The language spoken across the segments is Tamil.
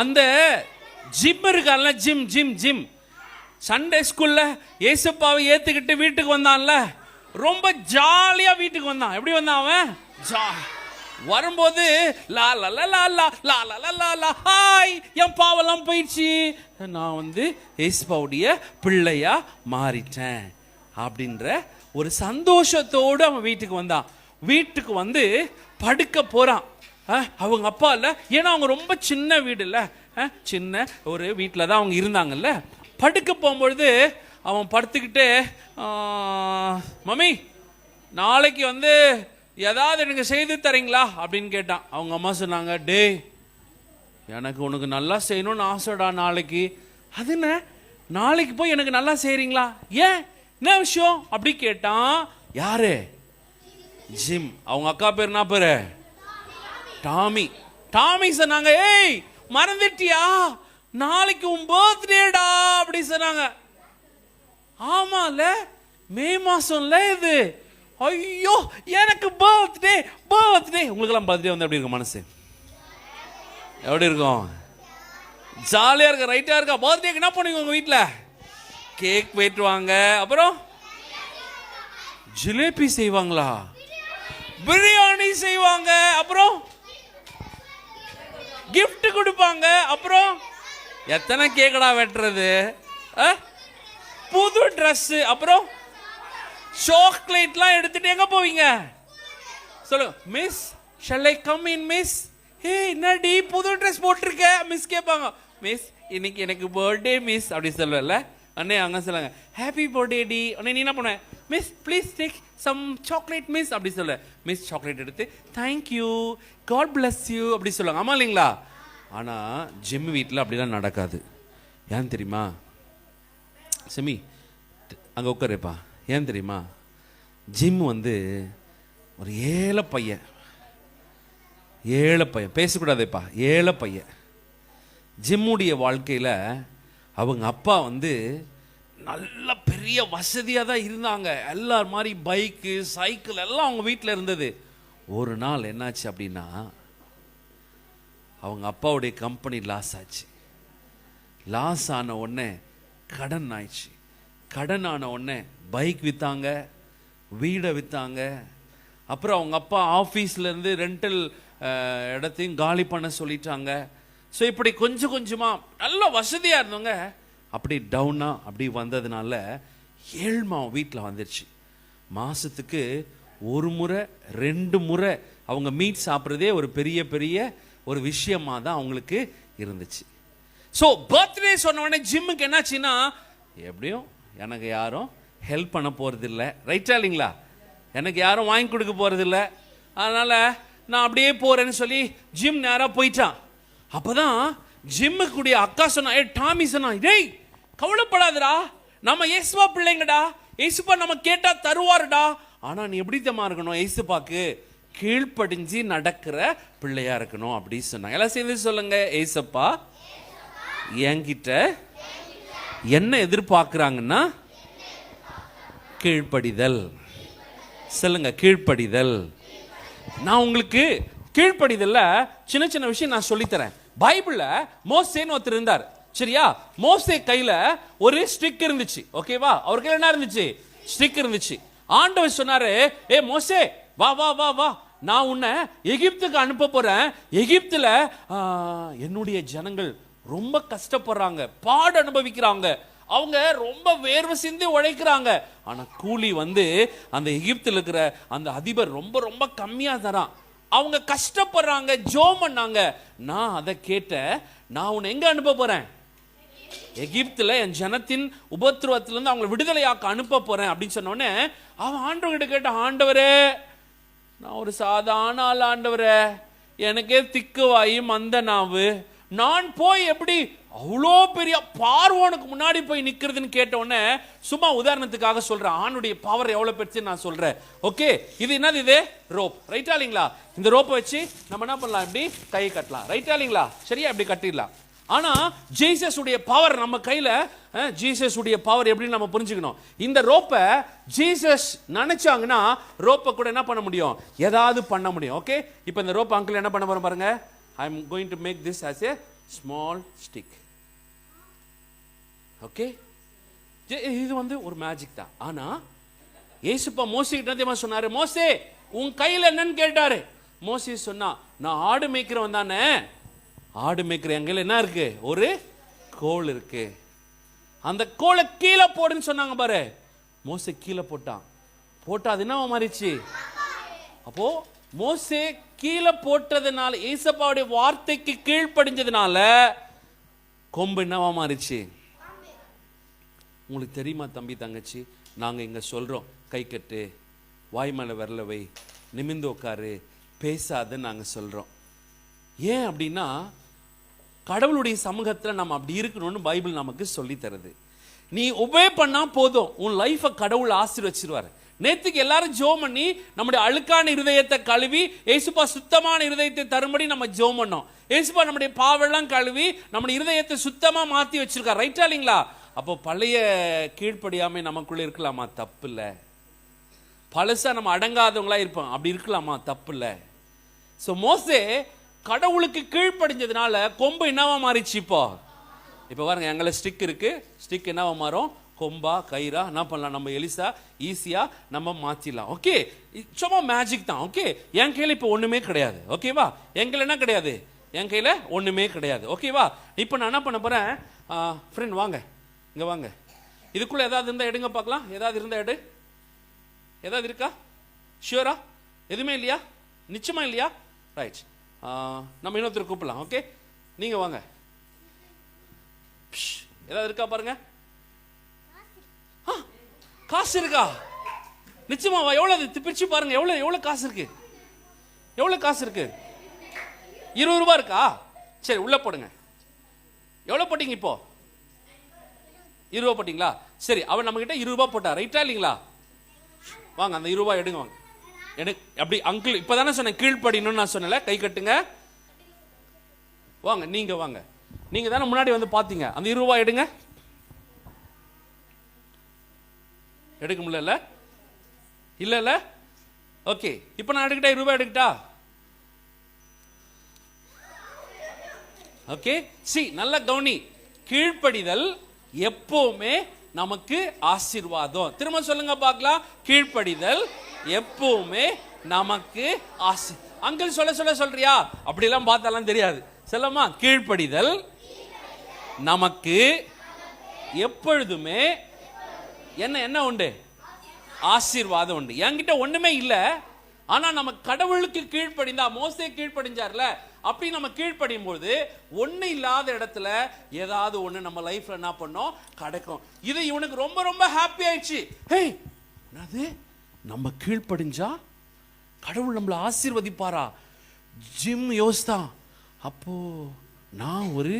அந்த ஜிம் இருக்கான்ல ஜிம் ஜிம் ஜிம் சண்டே ஸ்கூல்ல ஏசப்பாவை ஏத்துக்கிட்டு வீட்டுக்கு வந்தான்ல. ரொம்ப ஜாலியா வீட்டுக்கு வந்தான். எப்படி வந்தான் அவன்? ஜா வரும்போது லா லா லா லா லா லா லா லா லா ஹாய் என் பாவெல்லாம் போயிடுச்சு. நான் வந்து ஏசுபாவுடைய பிள்ளையா மாறிட்டேன் அப்படின்ற ஒரு சந்தோஷத்தோடு அவன் வீட்டுக்கு வந்தான். வீட்டுக்கு வந்து படுக்க போகிறான் அவங்க அப்பா இல்லை? ஏன்னா அவங்க ரொம்ப சின்ன வீடு இல்லை. சின்ன ஒரு வீட்டில் தான் அவங்க இருந்தாங்கல்ல. படுக்க போகும்பொழுது அவன் படுத்துக்கிட்டு மம்மி நாளைக்கு வந்து ஏதாவது எனக்கு செய்து தரீங்களா? அப்படின்னு கேட்டான். அவங்க அம்மா சொன்னாங்க டேய் எனக்கு உனக்கு நல்லா செய்யணும்னு ஆசைடா நாளைக்கு. அது என்ன? நாளைக்கு போய் எனக்கு நல்லா செய்கிறீங்களா ஏன்? என்ன விஷயம்? அப்படி கேட்டான். யாரு? ஜிம். அவங்க அக்கா பேர் என்ன பேரு? டாமி டாமி சொன்னாங்க ஏய் மறந்துட்டியா? நாளைக்கு உன் பர்த்டேடா அப்படி சொன்னாங்க. ஆமால மே மாசம்ல இது. ஐயோ எனக்கு பர்த்டே பர்த்டே உங்களுக்கெல்லாம் பர்த்டே வந்து எப்படி இருக்கும் மனசு? எப்படி இருக்கும்? ஜாலியா இருக்க ரைட்டா இருக்கா. பர்த்டேக்கு என்ன பண்ணுவீங்க உங்க வீட்டில் கேக் வெட்டுவாங்க. அப்புறம்? ஜிலேபி செய்வாங்களா? பிரியாணி செய்வாங்க. அப்புறம்? கிஃப்ட் கொடுப்பாங்க. அப்புறம் எத்தனை கேக்கடா வெட்டுறது? ஆ? புது ட்ரெஸ்ஸு அப்புறம் சாக்லேட்லாம் எடுத்துட்டு எங்க போவீங்க? சொல்லு miss shall I come in miss hey என்னடி புது ட்ரெஸ் போட்டிருக்க? மிஸ் கேட்பாங்க. மிஸ் இன்னைக்கு எனக்கு பர்த்டே மிஸ் அப்படி சொல்லுவல அண்ணே அங்க சொல்லுங்க. ஹாப்பி பர்த்டே டி அண்ணே நீ என்ன பண்ண? Miss please take some chocolate miss அப்படி சொல்ல. மிஸ் சாக்லேட் எடுத்து thank you god bless you அப்படி சொல்லுவாங்க. ஆமாம் இல்லைங்களா? ஆனால் ஜிம் வீட்டில் அப்படிலாம் நடக்காது. ஏன் தெரியுமா? செமி அங்கே உட்காருப்பா. ஏன் தெரியுமா? ஜிம் வந்து ஒரு ஏழை பையன். ஏழை பையன். பேசக்கூடாதேப்பா. ஏழை பையன். ஜிம்முடைய வாழ்க்கையில் அவங்க அப்பா வந்து நல்ல பெரிய வசதியாக தான் இருந்தாங்க. எல்லார் மாதிரி பைக்கு சைக்கிள் எல்லாம் அவங்க வீட்டில் இருந்தது. ஒரு நாள் என்னாச்சு அப்படின்னா அவங்க அப்பாவுடைய கம்பெனி லாஸ் ஆச்சு. லாஸ் ஆன உடனே கடன் ஆயிடுச்சு. கடன் ஆன உடனே பைக் விற்றாங்க வீடை விற்றாங்க அப்புறம் அவங்க அப்பா ஆஃபீஸ்லேருந்து ரெண்டல் இடத்தையும் காலி பண்ண சொல்லிட்டாங்க. ஸோ இப்படி கொஞ்சம் கொஞ்சமாக நல்ல வசதியாக இருந்தவங்க அப்படி டவுனாக அப்படி வந்ததுனால ஏழ்மா வீட்டில் வந்துருச்சு. மாதத்துக்கு ஒரு முறை ரெண்டு முறை அவங்க மீட் சாப்பிட்றதே ஒரு பெரிய பெரிய ஒரு விஷயமாக தான் அவங்களுக்கு இருந்துச்சு. ஸோ பர்த்டே சொன்ன உடனே ஜிம்முக்கு என்னாச்சுன்னா எப்படியும் எனக்கு யாரும் ஹெல்ப் பண்ண போகிறது இல்லை ரைட்டா இல்லைங்களா? எனக்கு யாரும் வாங்கி கொடுக்க போகிறதில்ல அதனால் நான் அப்படியே போகிறேன்னு சொல்லி ஜிம் நேராக போயிட்டான். அப்போ தான் ஜிம்முக்குடைய அக்கா சொன்னா ஏ டாமி சொன்னா டேய் கவலைப்படாதடா. நம்ம இயேசுவா பிள்ளைங்கடா. இயேசுப்பா நம்ம கேட்டா தருவாருடா. ஆனா நீ எப்படி தெரியுமா இருக்கணும்? இயேசுப்பாக்கு கீழ்ப்படிஞ்சு நடக்கிற பிள்ளையா இருக்கணும் அப்படின்னு சொன்னாங்க. எல்லாம் சேர்ந்து சொல்லுங்க ஏசப்பா என்கிட்ட என்ன எதிர்பார்க்குறாங்கன்னா கீழ்ப்படிதல். சொல்லுங்க கீழ்ப்படிதல். நான் உங்களுக்கு கீழ்ப்படிதல்ல சின்ன சின்ன விஷயம் நான் சொல்லித்தரேன். பைபிள்ல மோசேன்னு ஒருத்தர் இருந்தார். சரியா? மோசே கையில ஒரு ஸ்டிக் இருந்துச்சு. ஓகேவா அவர் கையில என்ன இருந்துச்சு? ஸ்டிக் இருந்துச்சு. ஆண்டவர் சொன்னாரு ஏ மோசே வா வா வா வா. நான் உன்னை எகிப்துக்கு அனுப்ப போறேன். எகிப்துல என்னுடைய ஜனங்கள் ரொம்ப கஷ்டப்படுறாங்க. பாடு அனுபவிக்கிறாங்க. அவங்க ரொம்ப வேர்வை சிந்தி உழைக்கிறாங்க. ஆனா கூலி வந்து அந்த எகிப்தில் இருக்கிற அந்த அதிபர் ரொம்ப ரொம்ப கம்மியா தரான். அவங்க கஷ்டப்படுறாங்க ஜோ பண்ணாங்க. நான் அதை கேட்ட நான் உன்னை எங்க அனுப்ப போறேன்? எகிப்தில் என் ஜனத்தின் உபத்திரவத்திலேருந்து அவங்களை விடுதலையாக்க அனுப்ப போகிறேன் அப்படின்னு சொன்னோடனே அவன் ஆண்டவர்கிட்ட கேட்ட ஆண்டவரே நான் ஒரு சாதாரண ஆள் ஆண்டவரே. எனக்கே திக்குவாயி மந்த நாவு. நான் போய் எப்படி அவ்வளோ பெரிய பார்வோனுக்கு முன்னாடி போய் நிற்கிறதுன்னு கேட்ட சும்மா உதாரணத்துக்காக சொல்கிறேன் ஆணுடைய பவர் எவ்வளோ பெருசு நான் சொல்கிறேன் ஓகே இது என்னது இது? ரோப். ரைட்டா இல்லைங்களா? இந்த ரோப்பை வச்சு நம்ம என்ன பண்ணலாம்? இப்படி கையை கட்டலாம். ரைட்டா இல்லைங்களா? சரியா? இப்படி கட்டிடலாம். ஆனா ஜீசஸ் உடைய பவர் நம்ம கையில ஜீசஸுடைய பவர் எப்படின்னு நம்ம புரிஞ்சுக்கணும். இந்த ரோப்பை ஜீசஸ் நினைச்சாங்கன்னா ரோப்பை கூட என்ன பண்ண முடியும்? ஏதாவது பண்ண முடியும் ஓகே இப்போ இந்த ரோப் அங்கிள் என்ன பண்ண போறோம் பாருங்க? I am going to make this as a small stick okay இது வந்து ஒரு மேஜிக் தான். ஆனா ஏசுப்பா மோசி கிட்ட சொன்னாரு? மோசே உன் கையில என்னன்னு கேட்டாரு. மோசி சொன்னா நான் ஆடு மேய்க்கிறவன் தானே. ஆடு மேய்க்கிற என் என்ன இருக்கு? ஒரு கோல் இருக்கு. அந்த கோலை கீழே போடுன்னு சொன்னாங்க பாரு. மோசே கீழே போட்டான். போட்டா அது என்ன மாறிச்சு அப்போ மோசே கீழே போட்டதுனால ஈசப்பாவுடைய வார்த்தைக்கு கீழ்ப்படிஞ்சதுனால கொம்பு என்னவா மாறிச்சு உங்களுக்கு தெரியுமா தம்பி தங்கச்சி? நாங்கள் இங்கே சொல்கிறோம் கை கட்டு வாய் மேலே வரல வை நிமிந்து உட்காரு பேசாதன்னு நாங்கள் சொல்கிறோம் ஏன் அப்படின்னா கடவுளுடைய சமூகத்தில் நம்ம அப்படி இருக்கணும்னு பைபிள் நமக்கு சொல்லி தருது. நீ ஒபே பண்ணால் போதும். உன் லைஃபை கடவுள் ஆசீர்வச்சிருவார். நேத்துக்கு எல்லாரும் ஜோம் பண்ணி நம்முடைய அழுக்கான இருதயத்தை கழுவி ஏசுப்பா சுத்தமான இருதயத்தை தரும்படி நம்ம ஜோம் பண்ணோம். ஏசுப்பா நம்முடைய பாவெல்லாம் கழுவி நம்முடைய இருதயத்தை சுத்தமாக மாற்றி வச்சிருக்கா ரைட்டா இல்லைங்களா? அப்போ பழைய கீழ்ப்படியாமை நமக்குள்ளே இருக்கலாமா? தப்பு இல்லை பழசாக நம்ம அடங்காதவங்களா இருப்போம். அப்படி இருக்கலாமா? தப்பு இல்லை ஸோ மோஸ்டே கடவுளுக்கு கீழ்ப்படிஞ்சதுனால கொம்பு என்னவா மாறிச்சு இப்போ? இப்போ பாருங்க எங்களை ஸ்டிக் இருக்கு. ஸ்டிக் என்னவா மாறும்? கொம்பா கயிறா என்ன பண்ணலாம்? நம்ம எலிசா ஈஸியா நம்ம மாத்திடலாம். ஓகே சும்மா மேஜிக் தான். ஓகே என் கையில இப்போ ஒண்ணுமே கிடையாது. ஓகேவா என் என்ன கிடையாது? என் கையில ஒண்ணுமே கிடையாது. ஓகேவா இப்போ நான் என்ன பண்ண போறேன்? ஃப்ரெண்ட் வாங்க. இங்க வாங்க. இதுக்குள்ள ஏதாவது இருந்தா எடுங்க பார்க்கலாம். ஏதாவது இருந்தா எடு. ஏதாவது இருக்கா? ஷியூரா எதுவுமே இல்லையா? நிச்சயமா இல்லையா? ரைட் நம்ம இன்னொருத்தர் கூப்பிடலாம் ஓகே நீங்கள் வாங்க. ஏதாவது இருக்கா பாருங்க? ஆ, காசு இருக்கா? நிச்சயமாவா எவ்வளோ இது பிரிச்சு பாருங்க எவ்வளோ எவ்வளோ காசு இருக்கு? எவ்வளோ காசு இருக்கு? இருபது ரூபா இருக்கா? சரி உள்ள போடுங்க. எவ்வளோ போட்டீங்க இப்போ? இருபது போட்டிங்களா? சரி அவன் நம்மக்கிட்ட இருபா இருபது போட்டா ரைட்டா இல்லைங்களா? வாங்க அந்த இருபா எடுங்க வாங்க. எனக்கு அப்படி அங்கிள் இப்பதானே சொன்னேன் கீழ்ப்படினும் நான் சொன்னல கை கட்டுங்க. வாங்க நீங்க வாங்க. நீங்க தானே முன்னாடி வந்து பாத்தீங்க. அந்த இருபது ரூபாய் எடுங்க. எடுக்க முடியல இல்ல. ஓகே இப்போ நான் எடுக்கிட்டா? இருபது ரூபாய் எடுக்கட்டா? ஓகே சி நல்ல கவனி. கீழ்ப்படிதல் எப்பவுமே நமக்கு ஆசீர்வாதம். திரும்ப சொல்லுங்க பார்க்கலாம். கீழ்ப்படிதல் எப்பவுமே நமக்கு ஆசை. அங்கிள் சொல்ல சொல்ல சொல்றியா? அப்படிலாம் பார்த்தாலாம் தெரியாது. செல்லம்மா கீழ்ப்படிதல் நமக்கு எப்பொழுதுமே என்ன என்ன உண்டு? ஆசீர்வாதம் உண்டு. என்கிட்ட ஒண்ணுமே இல்லை. ஆனா நம்ம கடவுளுக்கு கீழ்ப்படிந்தா மோசே கீழ்ப்படிஞ்சார்ல அப்படி நம்ம கீழ்ப்படியும் போது ஒண்ணு இல்லாத இடத்துல ஏதாவது ஒண்ணு நம்ம லைஃப்ல என்ன பண்ணோம்? கிடைக்கும். இது இவனுக்கு ரொம்ப ரொம்ப ஹாப்பி ஆயிடுச்சு. ஹேய் என்னது? நம்ம கீழ்ப்படிஞ்சா கடவுள் நம்மளை ஆசீர்வதிப்பாரா? ஜிம் யோசித்தான் அப்போ நான் ஒரு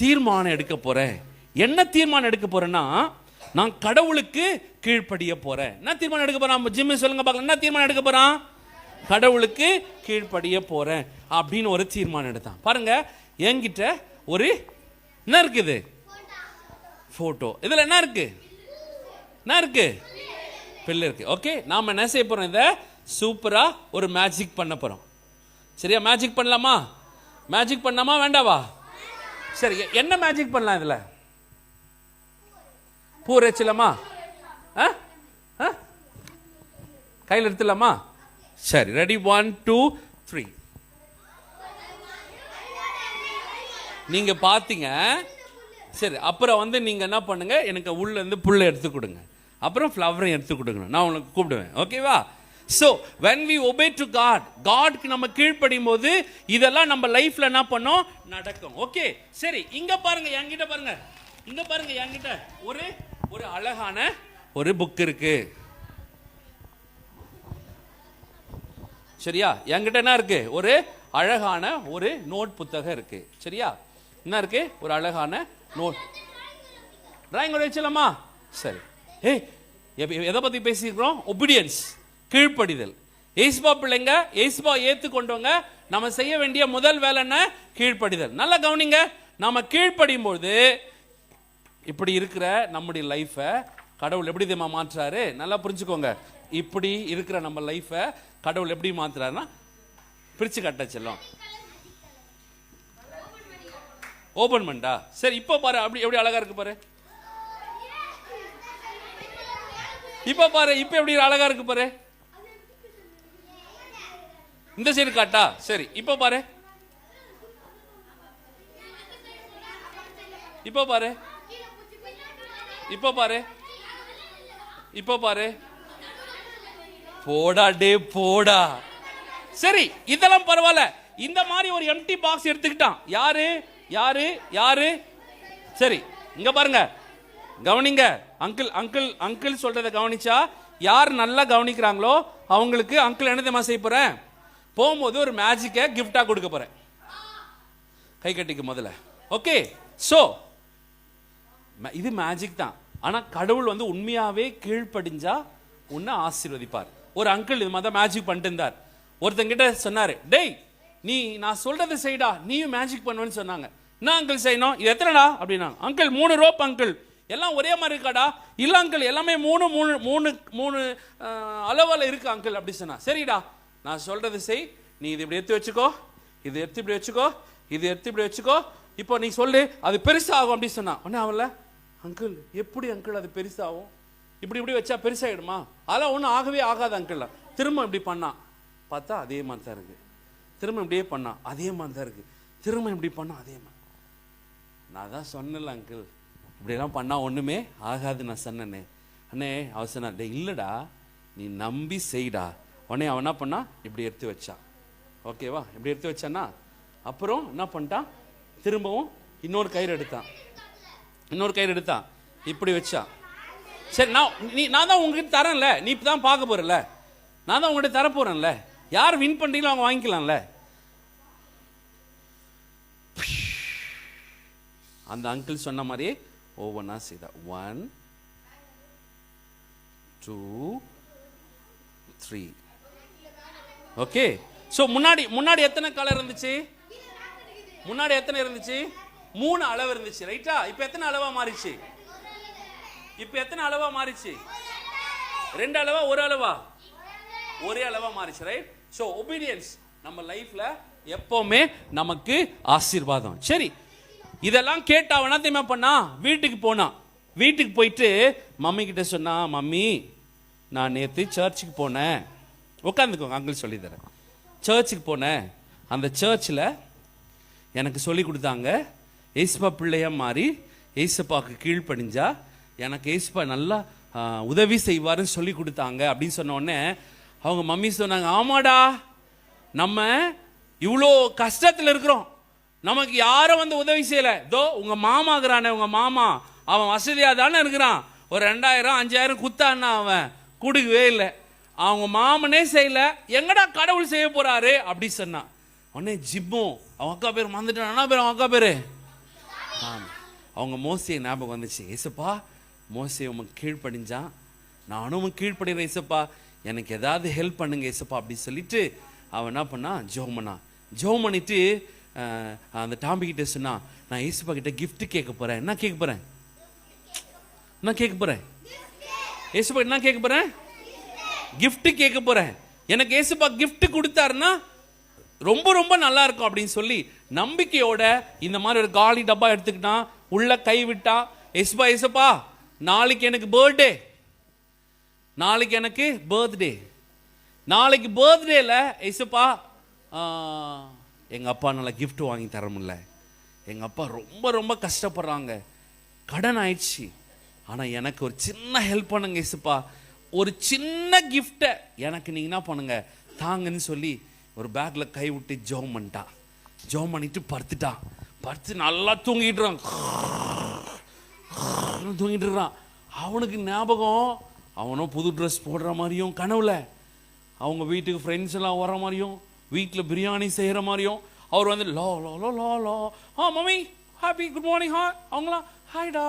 தீர்மானம் எடுக்க போறேன். என்ன தீர்மானம் எடுக்க போறேன்னா நான் கடவுளுக்கு கீழ்ப்படிய போறேன். என்ன தீர்மானம் எடுக்க போறான்? ஜிம்மி சொல்லுங்க பார்க்கலாம். என்ன தீர்மானம் எடுக்க போறான்? கடவுளுக்கு கீழ்ப்படிய போறேன் அப்படின்னு ஒரு தீர்மானம் எடுத்தான். பாருங்க என்கிட்ட ஒரு என்ன இருக்குது? போட்டோ இதுல என்ன இருக்கு? என்ன இருக்கு? பில்லு இருக்குது ஓகே நாம என்ன செய்ய போகிறோம் இதை? சூப்பராக ஒரு மேஜிக் பண்ண போகிறோம் சரியா மேஜிக் பண்ணலாமா? மேஜிக் பண்ணலாமா வேண்டாவா? சரி என்ன மேஜிக் பண்ணலாம் இதில்? பூ ரச்சிலாமா ஆ? ஆ? கையில் எடுத்துடலாமா? சரி ரெடி ஒன் டூ த்ரீ நீங்கள் பார்த்தீங்க சரி அப்புறம் வந்து நீங்கள் என்ன பண்ணுங்கள் எனக்கு உள்ளேருந்து புல்லை எடுத்து கொடுங்க. அப்புறம் ஃப்ளவரையும் எடுத்து கொடுக்கணும். நான் உனக்கு கூப்பிடுவேன். ஓகேவா so when we obey to god காட்க்கு நம்ம கீழ்ப்படியும் போது இதெல்லாம் நம்ம லைஃப்பில் என்ன பண்ணோம்? நடக்கும். ஓகே சரி இங்கே பாருங்க என்கிட்ட பாருங்க. இங்கே பாருங்க என்கிட்ட. ஒரு ஒரு அழகான ஒரு புக் இருக்கு. சரியா? என்கிட்ட என்ன இருக்கு? ஒரு அழகான ஒரு நோட் புத்தகம் இருக்கு. சரியா? என்ன இருக்கு? ஒரு அழகான நோட் டிராயிங் வச்சலாமா சரி. ஏய் எதை பத்தி பேசியிருக்கிறோம்? ஒபீடியன்ஸ் கீழ்ப்படிதல். ஏசுபா பிள்ளைங்க ஏசுபா ஏற்றுக்கொண்டவங்க நம்ம செய்ய வேண்டிய முதல் வேலை என்ன? கீழ்ப்படிதல். நல்லா கவனிங்க நாம கீழ்ப்படியும் பொழுது இப்படி இருக்கிற நம்முடைய லைஃப்பை கடவுள் எப்படி தெரியுமா மாற்றுறாரு? நல்லா புரிஞ்சுக்கோங்க. இப்படி இருக்கிற நம்ம லைஃப்பை கடவுள் எப்படி மாற்றுறாருன்னா பிரிச்சு கட்ட செல்லும். ஓபன் பண்ணா சரி இப்போ பாரு அப்படி எப்படி அழகா இருக்கு பாரு. இப்போ பாரு இப்போ எப்படி அழகா இருக்கு பாரு. இந்த சைடு காட்டா? சரி இப்போ பாரு. இப்போ பாரு. இப்போ பாரு. இப்போ பாரு. போடா டே போடா. சரி இதெல்லாம் பரவாயில்ல. இந்த மாதிரி ஒரு எம்டி பாக்ஸ் எடுத்துக்கிட்டான். யாரு? யாரு? யாரு? சரி இங்க பாருங்க. கவனிங்க. அங்கிள் அங்கிள் அங்கிள் சொல்றதை கவனிச்சா யார் நல்லா கவனிக்கிறாங்களோ அவங்களுக்கு அங்கிள் என்ன தெரியுமா செய்ய போறேன்? போகும்போது ஒரு மேஜிக்கை கிஃப்டா கொடுக்க போறேன். கை கட்டிக்கு முதல்ல. ஓகே ஸோ இது மேஜிக் தான். ஆனால் கடவுள் வந்து உண்மையாகவே கீழ்ப்படிஞ்சா உன்னை ஆசீர்வதிப்பார். ஒரு அங்கிள் இது மாதிரி மேஜிக் பண்ணிட்டு இருந்தார். ஒருத்தங்கிட்ட சொன்னார் டேய் நீ நான் சொல்றது செய்டா. நீயும் மேஜிக் பண்ணுவேன்னு சொன்னாங்க. என்ன அங்கிள் செய்யணும்? இது எத்தனைடா? அப்படின்னா அங்கிள் மூணு ரோப் அங்கிள் எல்லாம் ஒரே மாதிரி இருக்காடா? இல்லை அங்கிள் எல்லாமே மூணு மூணு மூணு மூணு அளவில் இருக்கு அங்கிள் அப்படி சொன்னா. சரிடா நான் சொல்றது செய். நீ இது இப்படி எடுத்து வச்சுக்கோ. இது எடுத்து இப்படி வச்சுக்கோ. இது எடுத்து இப்படி வச்சுக்கோ. இப்போ நீ சொல்லு அது பெருசாகும் அப்படி சொன்னா. உடனே அவன்ல அங்கிள் எப்படி அங்கிள் அது பெருசாகும்? இப்படி இப்படி வச்சா பெருசாகிடுமா அதெல்லாம் ஒன்றும் ஆகவே ஆகாது அங்கிள் திரும்ப இப்படி பண்ணான் பார்த்தா அதே மாதிரி தான் இருக்கு. திரும்ப இப்படியே பண்ணான் அதே மாதிரி தான் இருக்கு. திரும்ப இப்படி பண்ணா அதே மாதிரி. நான் தான் சொன்னல அங்கிள் இப்படியெல்லாம் பண்ணால் ஒன்றுமே ஆகாது நான் சொன்னேன்னு அண்ணே அவன் சொன்னா டே இல்லைடா. நீ நம்பி செய்டா. உடனே அவன் என்ன பண்ணா? இப்படி எடுத்து வச்சான் ஓகேவா இப்படி எடுத்து வச்சானா அப்புறம் என்ன பண்ணிட்டான்? திரும்பவும் இன்னொரு கயிறு எடுத்தான். இன்னொரு கயிறு எடுத்தான். இப்படி வச்சான் சரி நான் நீ நான் தான் உங்ககிட்ட தரேன்ல. நீ இப்போ தான் பார்க்க போகிறல நான் தான் உங்கள்கிட்ட தர போகிறேன்ல யார் வின் பண்ணுறீங்களோ அவங்க வாங்கிக்கலாம்ல. அந்த அங்கிள் சொன்ன மாதிரியே ஒவ்வொன்றா செய்தா one two three okay so முன்னாடி முன்னாடி எத்தனை கலர் இருந்துச்சு? முன்னாடி எத்தனை இருந்துச்சு? மூணு அளவு இருந்துச்சு ரைட்டா இப்போ எத்தனை அளவாக மாறிச்சு? இப்போ எத்தனை அளவாக மாறிச்சு? ரெண்டு அளவா ஒரு அளவா? ஒரே அளவா மாறிச்சு ரைட் ஸோ ஒபீடியன்ஸ் நம்ம லைஃப்ல எப்பவுமே நமக்கு ஆசீர்வாதம். சரி இதெல்லாம் கேட்டா அவனா தெரியுமா பண்ணா? வீட்டுக்கு போனான் வீட்டுக்கு போயிட்டு மம்மி கிட்ட சொன்னா மம்மி நான் நேற்று சர்ச்சுக்கு போனேன். உட்காந்துக்கோங்க அங்கிள் சொல்லி தரேன். சர்ச்சுக்கு போனேன். அந்த சர்ச்சில் எனக்கு சொல்லி கொடுத்தாங்க ஏசுப்பா பிள்ளையாக மாறி ஏசப்பாக்கு கீழ்ப்படிஞ்சா எனக்கு ஏசுப்பா நல்லா உதவி செய்வாருன்னு சொல்லி கொடுத்தாங்க. அப்படின்னு சொன்னோடனே அவங்க மம்மி சொன்னாங்க ஆமாடா நம்ம இவ்வளோ கஷ்டத்தில் இருக்கிறோம். நமக்கு யாரும் வந்து உதவி செய்யலை. தோ உங்கள் மாமா இருக்கிறானே உங்கள் மாமா. அவன் வசதியாக தானே இருக்கிறான். ஒரு ரெண்டாயிரம் அஞ்சாயிரம் குத்தான்னா அவன். கொடுக்கவே இல்லை. அவங்க மாமனே செய்யலை. எங்கடா கடவுள் செய்ய போகிறாரு அப்படி சொன்னான் உடனே ஜிப்பும் அவன் அக்கா பேர் மறந்துட்டான். என்ன பேர் அவன் அக்கா பேர்? ஆமாம் அவங்க மோசையை ஞாபகம் வந்துச்சு. ஏசப்பா மோசை உமக்கு கீழ்ப்படிஞ்சான். நானும் உமக்கு கீழ்ப்படுகிறேன் ஏசப்பா. எனக்கு ஏதாவது ஹெல்ப் பண்ணுங்க ஏசப்பா அப்படி சொல்லிட்டு அவன் என்ன பண்ணான்? ஜோமனா ஜோம் பண்ணிட்டு அந்த டாம்பி கிட்ட நான் ஏசப்பா கிட்ட கிஃப்ட் கேட்க போறேன். என்ன கேட்க போறேன். என்ன கேட்க போறேன். ஏசப்பா என்ன கேட்க போறேன்? கிஃப்ட் கேட்க போறேன். எனக்கு ஏசப்பா கிஃப்ட் கொடுத்தாருன்னா ரொம்ப ரொம்ப நல்லா இருக்கும் அப்படின்னு சொல்லி நம்பிக்கையோட இந்த மாதிரி ஒரு காலி டப்பா எடுத்துக்கிட்டா உள்ள கை விட்டா எஸ்பா எசப்பா நாளைக்கு எனக்கு பர்த்டே நாளைக்கு எனக்கு பர்த்டே நாளைக்கு பர்த்டேல எசப்பா எங்கள் அப்பா நல்லா கிஃப்ட் வாங்கி தர முடியல எங்கள் அப்பா ரொம்ப ரொம்ப கஷ்டப்படுறாங்க. கடன் ஆயிடுச்சு. ஆனால் எனக்கு ஒரு சின்ன ஹெல்ப் பண்ணுங்க இசுப்பா ஒரு சின்ன கிஃப்டை எனக்கு நீங்கள் என்ன பண்ணுங்க? தாங்கன்னு சொல்லி ஒரு பேக்கில் கை விட்டு ஜோம் பண்ணிட்டான் ஜோம் பண்ணிட்டு படுத்துட்டான் படுத்து நல்லா தூங்கிட்டுறான் தூங்கிட்டு இருக்கான். அவனுக்கு ஞாபகம் அவனும் புது ட்ரெஸ் போடுற மாதிரியும் கனவுல. அவங்க வீட்டுக்கு ஃப்ரெண்ட்ஸ் எல்லாம் வர மாதிரியும் வீட்டில் பிரியாணி செய்கிற மாதிரியும் அவர் வந்து லோ லோ லோ லோ லோ. ஆ மம்மி ஹாப்பி குட் மார்னிங் ஹா அவங்களாம் ஹாய்டா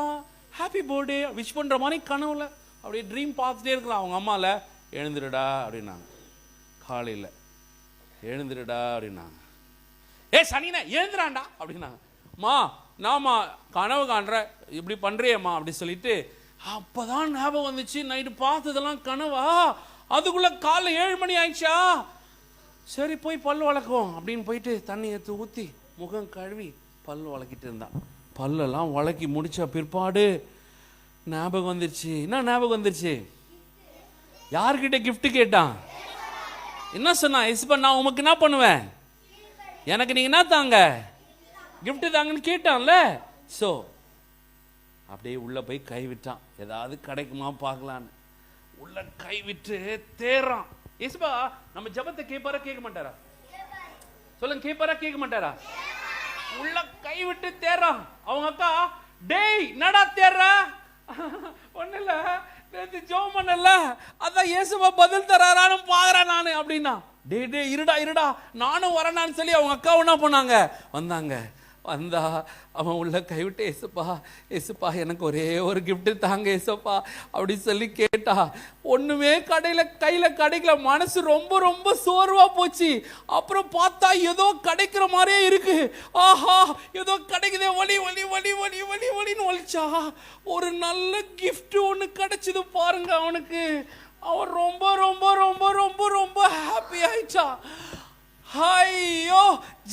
ஹாப்பி பர்த்டே விஷ் பண்ணுற மாதிரி கனவுல. அப்படியே ட்ரீம் பார்த்துட்டே இருக்கலாம் அவங்க அம்மாவில் எழுந்துருடா அப்படின்னாங்க. காலையில் எழுந்துருடா அப்படின்னாங்க. ஏ சனினா எழுந்துறாண்டா அப்படின்னாங்க. மா நாமா கனவு காண்ற இப்படி பண்ணுறியம்மா அப்படி சொல்லிட்டு அப்பதான் ஞாபகம் வந்துச்சு. நைட்டு பார்த்ததெல்லாம் கனவா? அதுக்குள்ளே காலைல ஏழு மணி ஆயிடுச்சா? சரி போய் பல் வளர்க்குவோம் அப்படின்னு போயிட்டு தண்ணி எடுத்து ஊற்றி முகம் கழுவி பல் வளக்கிட்டு இருந்தான். பல்லெல்லாம் வளக்கி முடித்த பிற்பாடு ஞாபகம் வந்துருச்சு. என்ன ஞாபகம் வந்துருச்சு? யார்கிட்ட கிஃப்ட்டு கேட்டான்? என்ன சொன்னான்? எஸ்பா நான் உமக்கு என்ன பண்ணுவேன்? எனக்கு நீங்கள் என்ன தாங்க? கிஃப்ட்டு தாங்கன்னு கேட்டான்ல. ஸோ அப்படியே உள்ளே போய் கை விட்டான். ஏதாவது கிடைக்குமா பார்க்கலான்னு. உள்ள கை விட்டு தேறான். எஸ்பா நம்ம ஜெபத்தை கேட்பாரா கேட்க மாட்டாரா? சொல்லுங்க கேட்பாரா கேட்க மாட்டாரா? உள்ள கை விட்டு தேறான் அவங்க அக்கா டேய் என்னடா தேர்ற? ஒண்ணு இல்ல. நேத்து ஜோம் பண்ணல அதான் இயேசுவா பதில் தராரான்னு பாக்குறேன் நானு அப்படின்னா. டேய் டேய் இருடா இருடா. நானும் வரேனான்னு சொல்லி அவங்க அக்கா என்ன பண்ணாங்க? வந்தாங்க. வந்தா அவன் உள்ள கைவிட்டு ஏசுப்பா ஏசுப்பா எனக்கு ஒரே ஒரு கிஃப்ட்டு தாங்க ஏசப்பா அப்படி சொல்லி கேட்டா ஒண்ணுமே கடையில கையில கிடைக்கல. மனசு ரொம்ப ரொம்ப சோர்வா போச்சு. அப்புறம் பார்த்தா ஏதோ கிடைக்கிற மாதிரியே இருக்கு. ஆஹா ஏதோ கிடைக்குதே. வலி வலி வலி வலி வலி வலின்னு வலிச்சா ஒரு நல்ல கிஃப்ட் ஒண்ணு கிடைச்சது பாருங்க அவனுக்கு. அவன் ரொம்ப ரொம்ப ரொம்ப ரொம்ப ரொம்ப ஹாப்பி ஆயிடுச்சான் ஐயோ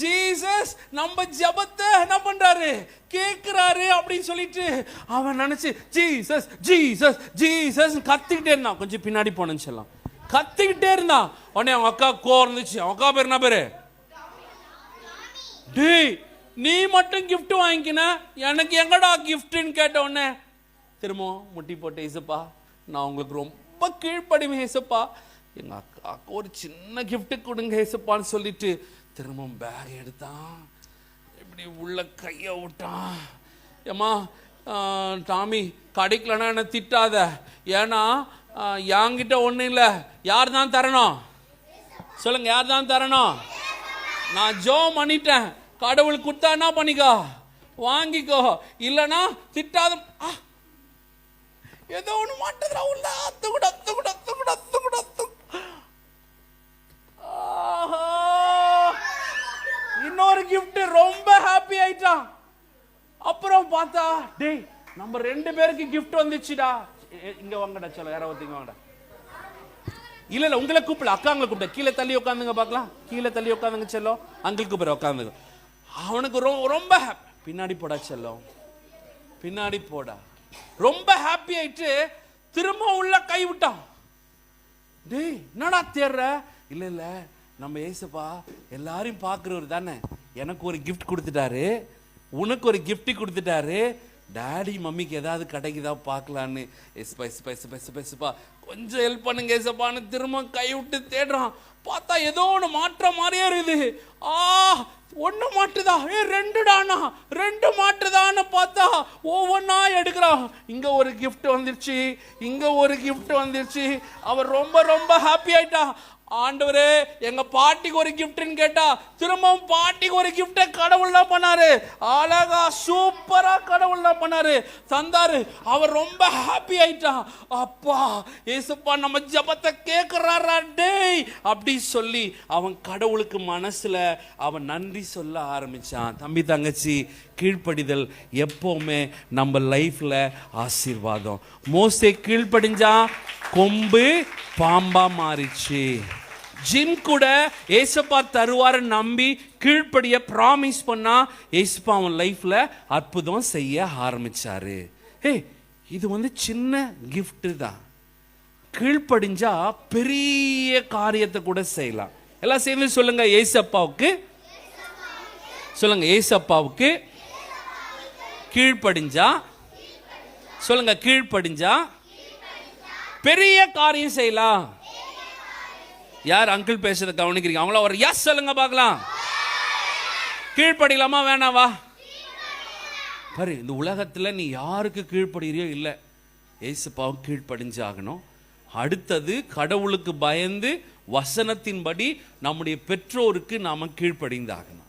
ஜீசஸ் நம்ம ஜெபத்தை என்ன பண்றாரு? கேட்குறாரு அப்படின்னு சொல்லிட்டு அவன் நினைச்சு ஜீசஸ் ஜீசஸ் ஜீசஸ் கத்திக்கிட்டே இருந்தான். கொஞ்சம் பின்னாடி போனேன்னு சொல்லலாம். கத்திக்கிட்டே இருந்தான். உடனே அவங்க அக்கா கோ இருந்துச்சு. அவங்க அக்கா பேர் என்ன பேரு? டேய் நீ மட்டும் கிஃப்ட் வாங்கிக்கின? எனக்கு எங்கடா கிஃப்ட்னு கேட்ட உடனே திரும்பவும் முட்டி போட்டு இசப்பா நான் உங்களுக்கு ரொம்ப கீழ்ப்படிமை இசப்பா. எங்கள் அக்காவுக்கு ஒரு சின்ன கிஃப்ட்டு கொடுங்க ஏசப்பான்னு சொல்லிட்டு திரும்பவும் பேக் எடுத்தான். இப்படி உள்ள கையை விட்டான். ஏம்மா டாமி கிடைக்கலன்னா என்ன திட்டாத. ஏன்னா என்கிட்ட ஒன்றும் இல்லை. யார் தான் தரணும்? சொல்லுங்க யார் தான் தரணும்? நான் ஜோம் பண்ணிட்டேன். கடவுள் கொடுத்தா என்ன பண்ணிக்கோ? வாங்கிக்கோ. இல்லைனா திட்டாத. ஆ! ஏதோ ஒன்று மாட்டுதுடா உள்ள அத்து கூட அத்து கூட அத்து கூட அத்து கூட அத்து ஆஹா! ஒரு கிஃப்ட் ரொம்ப ஹாப்பி ஆயிட்டான் அப்புறம் பார்த்தா டேய் நம்ம ரெண்டு பேருக்கு கிஃப்ட் வந்துச்சுடா. இங்க வாங்கடா சொல்ல யாரோ ஒருத்தங்க வாங்கடா. இல்ல இல்ல உங்களை கூப்பிடல அக்காங்களை கூப்பிட. கீழே தள்ளி உட்காந்துங்க பார்க்கலாம். கீழே தள்ளி உட்காந்துங்க செல்லோ அங்கிள் கூப்பிட உட்காந்துங்க. அவனுக்கு ரொம்ப ரொம்ப பின்னாடி போடா செல்லம். பின்னாடி போடா. ரொம்ப ஹாப்பி ஆயிட்டு திரும்ப உள்ள கை விட்டான் டேய் என்னடா தேடுற? இல்ல இல்ல நம்ம ஏசப்பா எல்லாரையும் பார்க்குறவர் தானே. எனக்கு ஒரு கிஃப்ட் கொடுத்துட்டாரு. உனக்கு ஒரு கிஃப்ட் கொடுத்துட்டாரு. டாடி மம்மிக்கு ஏதாவது கிடைக்குதா பார்க்கலான்னு. எஸ்பா எஸ்பா எஸ்பா எஸ்பா எஸ்பா கொஞ்சம் ஹெல்ப் பண்ணுங்க ஏசப்பான்னு திரும்ப கை விட்டு தேடுறான். பார்த்தா ஏதோ ஒன்று மாற்ற மாதிரியே இருக்குது. ஆ ஒன்று மாட்டுதா. ஏ ரெண்டுடானா ரெண்டு மாட்டுதான்னு பார்த்தா ஒவ்வொன்றா எடுக்கிறான். இங்கே ஒரு கிஃப்ட் வந்துருச்சு. இங்கே ஒரு கிஃப்ட் வந்துருச்சு. அவர் ரொம்ப ரொம்ப ஹாப்பி ஆயிட்டா. ஆண்டவரே எங்க பாட்டிக்கு ஒரு கிஃப்ட்னு கேட்டா திரும்பவும் பாட்டிக்கு ஒரு கிஃப்ட கடவுள்லாம் பண்ணாரு. அழகா சூப்பரா கடவுள்லாம் பண்ணாரு. தந்தாரு. அவர் ரொம்ப ஹாப்பி ஆயிட்டான். அப்பா ஏசுப்பா நம்ம ஜபத்தை கேட்கிறாரா டேய் அப்படி சொல்லி அவன் கடவுளுக்கு மனசுல அவன் நன்றி சொல்ல ஆரம்பிச்சான். தம்பி தங்கச்சி கீழ்ப்படிதல் எப்பவுமே நம்ம லைஃப்ல ஆசீர்வாதம். மோஸ்டே கீழ்ப்படிஞ்சா கொம்பு பாம்பா மாறிச்சு ஜிம் கூட ஏசப்பா தருவார நம்பி கீழ்ப்படிய ப்ராமிஸ் பண்ணா ஏசப்பா அவன் லைஃப்ல அற்புதம் செய்ய ஆரம்பிச்சாரு. ஹே இது வந்து சின்ன கிஃப்ட்டு தான். கீழ்ப்படிஞ்சா பெரிய காரியத்தை கூட செய்யலாம். எல்லாம் சேர்ந்து சொல்லுங்க ஏசப்பாவுக்கு. சொல்லுங்க ஏசப்பாவுக்கு. கீழ்ப்படிஞ்சா. சொல்லுங்க கீழ்ப்படிஞ்சா. பெரிய காரியம் செய்யலாம். யார் அங்கிள் பேசுறத கவனிக்கிறீங்க? அவங்கள ஒரு எஸ் சொல்லுங்க பார்க்கலாம். கீழ்ப்படிலாமா வேணாவா? பாரு இந்த உலகத்துல நீ யாருக்கு கீழ்ப்படுகிறியோ இல்லை. ஏசுப்பாவும் கீழ்ப்படிஞ்சாகணும். அடுத்தது கடவுளுக்கு பயந்து வசனத்தின்படி நம்முடைய பெற்றோருக்கு நாம கீழ்ப்படிந்தாகணும்.